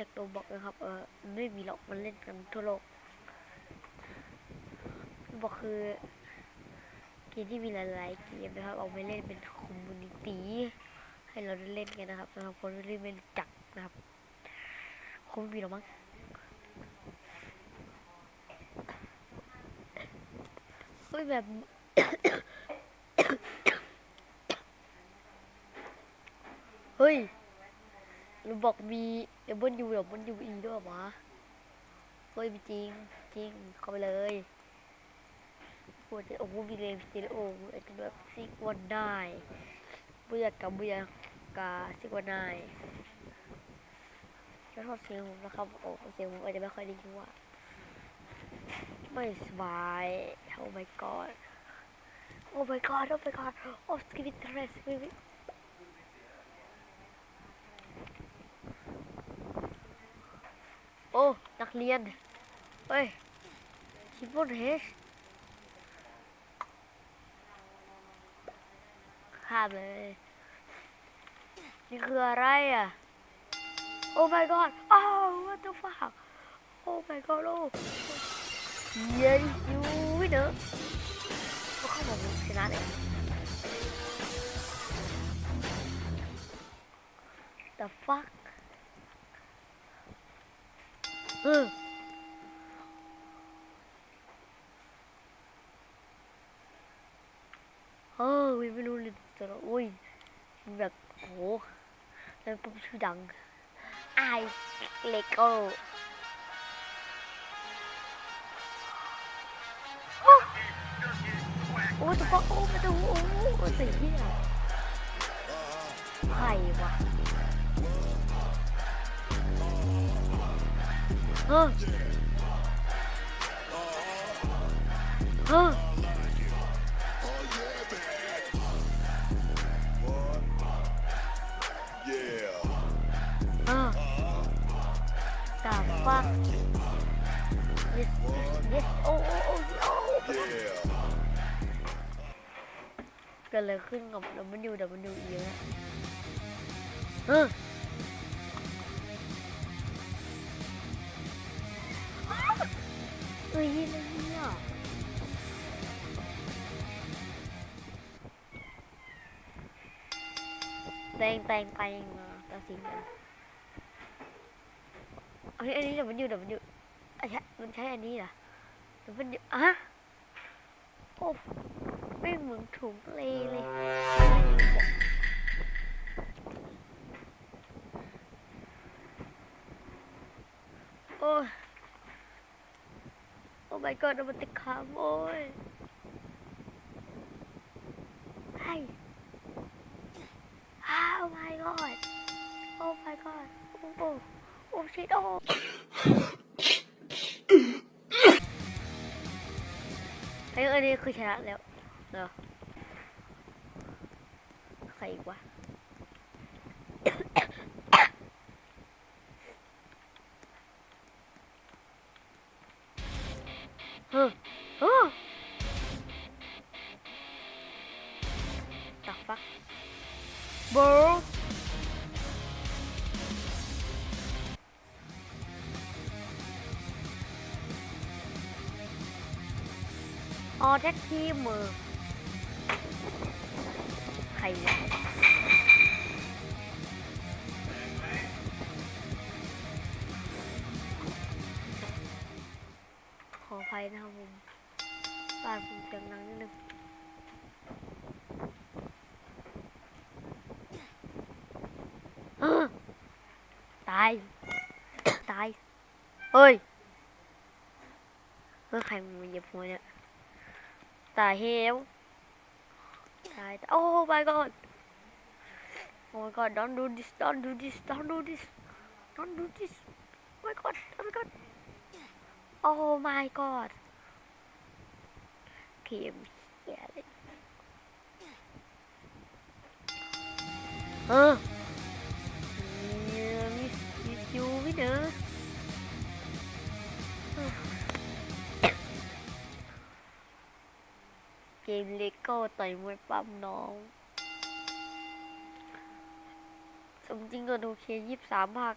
จากโดบอกนะครับ เออไม่มีหรอกมันเล่นกันทั่วโลกบอกคือเกมที่มีหลายๆเกมนะครับเอาไปเล่นเป็นคอมมูนิตี้ให้เราได้เล่นกันนะครับสำหรับคนที่ไม่รู้จักนะครับคงไม่มีหรอมั้งเฮ้ยแบบเฮ้ย เราบอกมีเดี๋ยวบนยูเดี๋ยวบนยูอีด้วยหรอวะเฮ้ยจริงจริงเข้าไปเลยปวดโอ้โหมีเลนสติโอไอ้ที่แบบซิกวันได้เบื่อกับเบื่อกับซิกวันได้จะทอดเสียงผมนะครับโอ้เสียงผมอาจจะไม่ค่อยดีว่าไม่สบายโอ้ my god โอ้ my god โอ้ my god โอ้สกิบิทเรสสกิบิ อ้นักเรียน เฮ้ยชิปบนเฮชข้ามเลย นี่คืออะไรอะ โอ้ my god อ้าว what the fuck โอ้ my god โอ้เย้ยูวิเดอร์ก็เข้ามาชนะเลย the fuck เออ เออวิไม่รู้เลยแต่ละอุ้ยแบบโหแล้วปุ๊บชื่อดังไอเลโก้โอ้แต่ก็โอ้มาดูโอ้โอ้สีเหี้ยใครวะ เออเออ Yeah. เออ the fuck yes yes โอ้โอ้โอ้โอ้เกิดอะไรขึ้นกับ W W E นะเออ แต่งแต่งไปมาตัดสินกันอันนี้อันนี้เดี๋ยวมันอยู่เดี๋ยวมันอยู่อ้ใช่มันใช้อันนี้เหรอเดี๋ยวมันอยู่อะโอ้ไม่เหมือนถุงเลยเลยโอ้โอ้ my god มันติดขาโอ้ยไอ้อ้าว my god โอ้ my god โอ้โอ้โอ้ ชิโอ้ไอ้ยอันนี้คือชนะแล้วเหรอใครอีกวะเฮ้อเฮ้อ The fuck bro ออแท็กทีมมือใครเนี่ยขออภัยนะครับผมบ้านผมเสียงดังนิดนึงตาย ตาย เฮ้ยเฮ้ยใครมันเหยียบหัวเนี่ย ตายเฮวตายโอ้ my god oh my god don't do this don't do this don't do this don't do this oh my god oh my god oh my god เกมเหี้ยเล มเกมเลโก้ต่อยมวยปั้มน้อง สมจริงก็ดูเคยี่สิบสามภาค